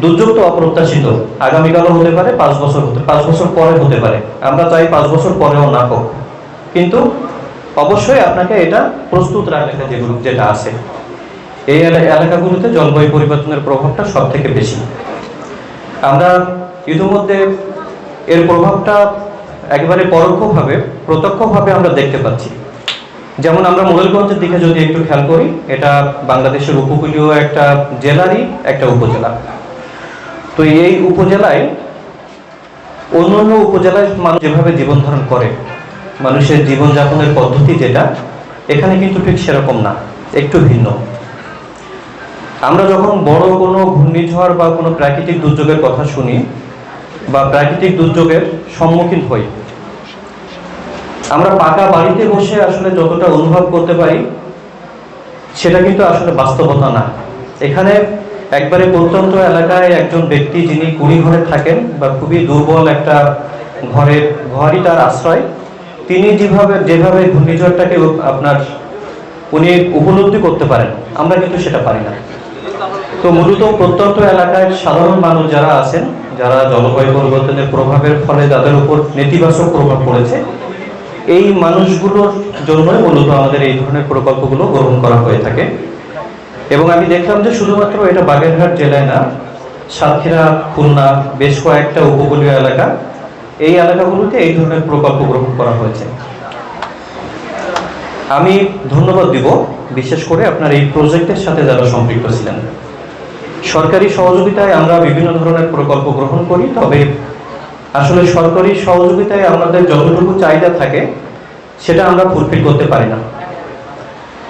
দুর্যোগ তো অপ্রত্যাশিত। আগামীকালও হতে পারে, পাঁচ বছর হতে পাঁচ বছর পরে হতে পারে। আমরা চাই পাঁচ বছর পরেও না হোক। কিন্তু অবশ্যই আপনাকে এটা প্রস্তুত রাখতে যেগুলো যেটা আছে। এই এলাকাগুলোতে জলবায়ু পরিবর্তনের প্রভাবটা সব থেকে বেশি। আমরা ইতিমধ্যে এর প্রভাবটা একেবারে পরোক্ষভাবে, প্রত্যক্ষভাবে আমরা দেখতে পাচ্ছি। যেমন আমরা মোরেলগঞ্জের দিকে যদি একটু খেয়াল করি, এটা বাংলাদেশের উপকূলীয় একটা জেলারই একটা উপজেলা। তো এই উপজেলায় অন্য অন্য উপজেলায় মানুষ যেভাবে জীবন ধারণ করে, মানুষের জীবনযাপনের পদ্ধতি যেটা, এখানে কিন্তু ঠিক সেরকম না, একটু ভিন্ন। আমরা যখন বড় কোনো ঘূর্ণিঝড় বা কোনো প্রাকৃতিক দুর্যোগের কথা শুনি, বা প্রাকৃতিক দুর্যোগের সম্মুখীন হই, আমরা পাকা বাড়িতে বসে আসলে যতটা অনুভব করতে পারি, সেটা কিন্তু আসলে বাস্তবতা না। এখানে একবারে প্রত্যন্ত এলাকায় একজন ব্যক্তি যিনি কুড়ি ঘরে থাকেন বা খুবই দুর্বল একটা ঘরের, ঘরই তার আশ্রয়। তিনি যেভাবে যেভাবে ঘূর্ণিঝড়টাকে আপনার উনি উপলব্ধি করতে পারেন, আমরা কিন্তু সেটা পারি না। তো মূলত প্রত্যন্ত এলাকায় সাধারণ মানুষ যারা আছেন, যারা জলবায়ু পরিবর্তনের প্রভাবের ফলে যাদের উপর নেতিবাচক প্রভাব পড়েছে, এই মানুষগুলোর জন্যই মূলত আমাদের এই ধরনের প্রকল্পগুলো গ্রহণ করা হয়ে থাকে। এবং আমি দেখলাম যে শুধুমাত্র এটা বাগেরহাট জেলায় না, সাতক্ষীরা, খুলনা বেশ কয়েকটা উপকূলীয় এলাকা, এই এলাকাগুলোতে এই ধরনের প্রকল্প গ্রহণ করা হয়েছে। আমি ধন্যবাদ দিব, বিশেষ করে আপনার এই প্রজেক্টের সাথে যারা সম্পৃক্ত ছিলেন। সরকারি সহযোগিতায় আমরা বিভিন্ন ধরনের প্রকল্প গ্রহণ করি, তবে আসলে সরকারি সহযোগিতায় আমাদের যতটুকু চাহিদা থাকে, সেটা আমরা ফুলফিল করতে পারি না।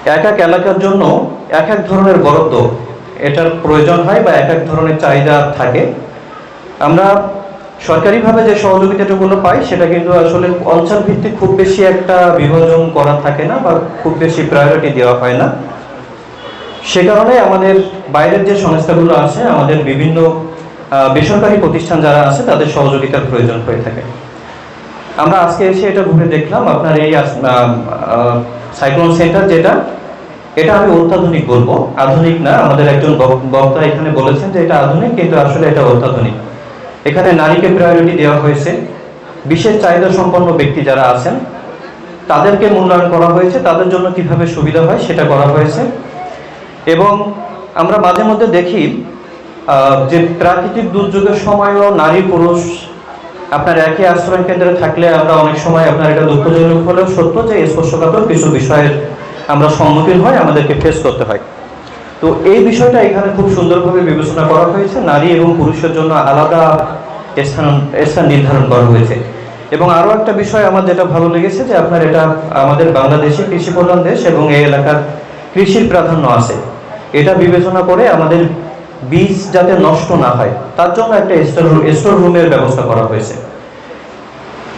এক এক এলাকার জন্য এক এক ধরনের বরাদ্দ এটার প্রয়োজন হয় বা এক এক ধরনের চাহিদা থাকে। আমরা সরকারিভাবে যে সহযোগিতাগুলো পাই, সেটা কিন্তু আসলে অঞ্চল ভিত্তিক খুব বেশি একটা বিভাজন করা থাকে না বা খুব বেশি প্রায়োরিটি দেওয়া হয় না। সে কারণে আমাদের বাইরের যে সংস্থাগুলো আছে, আমাদের বিভিন্ন বেসরকারি প্রতিষ্ঠান যারা আছে, তাদের সহযোগিতার প্রয়োজন হয়ে থাকে। আমরা আজকে এসে এটা ঘুরে দেখলাম। আপনার এই সাইক্লোন সেন্টার যেটা, এটা আমি অত্যাধুনিক বলব। আধুনিক না, আমাদের একজন বক- বক্তা এখানে বলেছেন যে এটা আধুনিক, কিন্তু আসলে এটা অত্যাধুনিক। এখানে নারীকে প্রায়োরিটি দেওয়া হয়েছে। বিশেষ চাহিদা সম্পন্ন ব্যক্তি যারা আছেন, তাদেরকে মূল্যায়ন করা হয়েছে। তাদের জন্য কীভাবে সুবিধা হয় সেটা করা হয়েছে। এবং আমরা মাঝে মধ্যে দেখি যে প্রাকৃতিক দুর্যোগের সময়ও নারী পুরুষ আপনার একই আশ্রয় কেন্দ্রে থাকলে আমরা অনেক সময় আপনার এটা দুঃখজনক হলেও সত্য যে স্পর্শকাতর কিছু বিষয়ের আমরা সম্মুখীন হয় আমাদেরকে ফেস করতে হয়। তো এই বিষয়টা এখানে খুব সুন্দরভাবে বিবেচনা করা হয়েছে। নারী এবং পুরুষের জন্য আলাদা স্থান স্থান নির্ধারণ করা হয়েছে। এবং আরও একটা বিষয় আমার যেটা ভালো লেগেছে যে আপনার এটা আমাদের বাংলাদেশে কৃষি প্রধান দেশ এবং এই এলাকার কৃষির প্রাধান্য আছে। এটা বিবেচনা করে আমাদের বীজ যাতে নষ্ট না হয়, তার জন্য একটা স্টোর স্টোর রুমের ব্যবস্থা করা হয়েছে।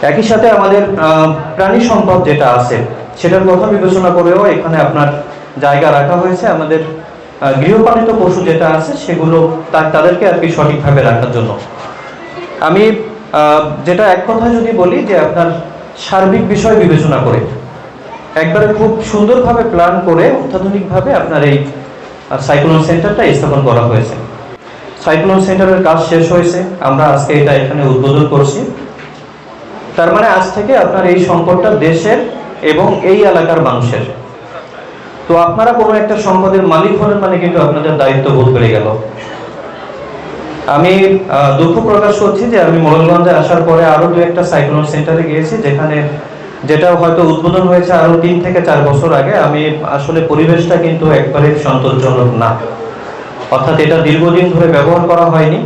একই সাথে আমাদের প্রাণী সম্পদ যেটা আছে, সেটার কথা বিবেচনা করেও এখানে আপনার জায়গা রাখা হয়েছে। আমাদের গৃহপালিত পশু যেটা আছে, সেগুলো তাদেরকে আর কি সঠিকভাবে রাখার জন্য। আমি যেটা এক কথা যদি বলি যে আপনার সার্বিক বিষয় বিবেচনা করে, একবারে খুব সুন্দরভাবে প্ল্যান করে, অত্যাধুনিকভাবে আপনার এই সাইক্লোন সেন্টারটা স্থাপন করা হয়েছে। সাইক্লোন সেন্টারের কাজ শেষ হয়েছে। আমরা আজকে এটা এখানে উদ্বোধন করছি। তার মানে আজ থেকে আপনার এই সম্পদটা দেশের এবং এই এলাকার মানুষের। তো আপনারা কোনো একটা সম্পদের মালিক হলেন মানে কিন্তু আপনাদের দায়িত্ব বোধ বেড়ে গেল। আমি দুঃখ প্রকাশ করছি যে আমি মোড়লগঞ্জে আসার পরে আরও দু একটা সাইক্লোন সেন্টারে গিয়েছি, যেখানে যেটা হয়তো উদ্বোধন হয়েছে আরও তিন থেকে চার বছর আগে, আমি আসলে পরিবেশটা কিন্তু একবারে সন্তোষজনক না। অর্থাৎ এটা দীর্ঘদিন ধরে ব্যবহার করা হয়নি,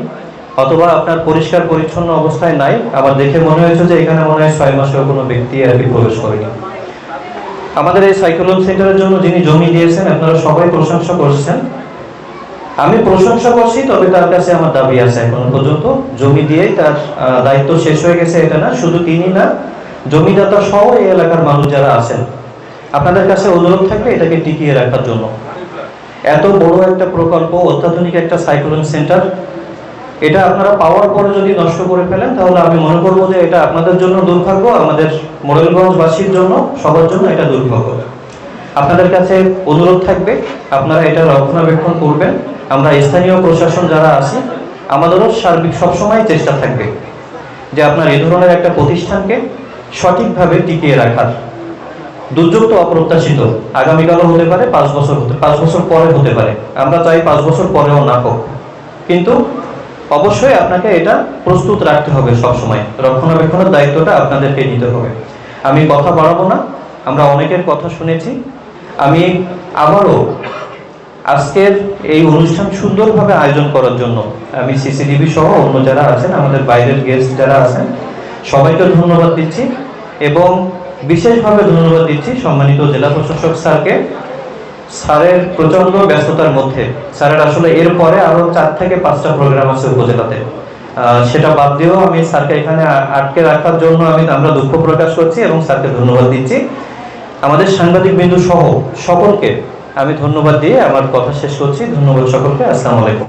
অথবা আপনার পরিষ্কার পরিচ্ছন্ন অবস্থায় নাই। আবার দেখে মনে হয়েছে যে এখানে মনে হয় ছয় মাসেও কোনো ব্যক্তি আর কি প্রবেশ করেনি। আমাদের এই সাইক্লোন সেন্টারের জন্য যিনি জমি দিয়েছেন, আপনারা সবাই প্রশংসা করছেন। আমি প্রশংসা করছি, তবে তার কাছে আমার দাবি আছে এখন পর্যন্ত। জমি দিয়েই তার দায়িত্ব শেষ হয়ে গেছে এটা না, শুধু তিনি না জমিদাতা সহ এই এলাকার মানুষ যারা আছেন, আপনাদের কাছে অনুরোধ থাকবে এটাকে টিকিয়ে রাখার জন্য। এত বড় একটা প্রকল্প, অত্যাধুনিক একটা সাইক্লোন সেন্টার, এটা আপনারা পাওয়ার পরে যদি নষ্ট করে ফেলেন, তাহলে আমি মনে করব যে এটা আপনাদের জন্য দুর্ভাগ্য, আমাদের মোরেলগঞ্জবাসীর জন্য, সবার জন্য এটা দুর্ভাগ্য। আপনাদের কাছে অনুরোধ থাকবে, আপনারা এটা রক্ষণাবেক্ষণ করবেন। আমরা স্থানীয় প্রশাসন যারা আছি, আমাদেরও সার্বিক সবসময় চেষ্টা থাকবে যে আপনার এই ধরনের একটা প্রতিষ্ঠানকে সঠিকভাবে টিকিয়ে রাখার। দুর্যোগ তো অপ্রত্যাশিত। আগামীকালও হতে পারে, পাঁচ বছর হতে, পাঁচ বছর পরে হতে পারে। আমরা চাই পাঁচ বছর পরেও না হোক। কিন্তু অবশ্যই আপনাকে এটা প্রস্তুত রাখতে হবে সবসময়। রক্ষণাবেক্ষণের দায়িত্বটা আপনাদেরকে নিতে হবে। আমি কথা বাড়াবো না। আমরা অনেকের কথা শুনেছি। আমি আবারও আজকের এই অনুষ্ঠান সুন্দরভাবে আয়োজন করার জন্য আমি সিসিটিভি সহ অন্য যারা আছেন, আমাদের বাইরের গেস্ট যারা আছেন সবাইকে ধন্যবাদ দিচ্ছি এবং বিশেষভাবে ধন্যবাদ দিচ্ছি সম্মানিত জেলা প্রশাসক স্যারকে। স্যারের প্রচণ্ড ব্যস্ততার মধ্যে, স্যারের আসলে এরপরে আরও চার থেকে পাঁচটা প্রোগ্রাম আছে উপজেলাতে। সেটা বাদ দিয়েও আমি স্যারকে এখানে আটকে রাখার জন্য আমি আমরা দুঃখ প্রকাশ করছি এবং স্যারকে ধন্যবাদ দিচ্ছি। আমাদের সাংবাদিক বিন্দু সহ সকলকে আমি ধন্যবাদ দিয়ে আমার কথা শেষ করছি। ধন্যবাদ সকলকে। আসসালামু আলাইকুম।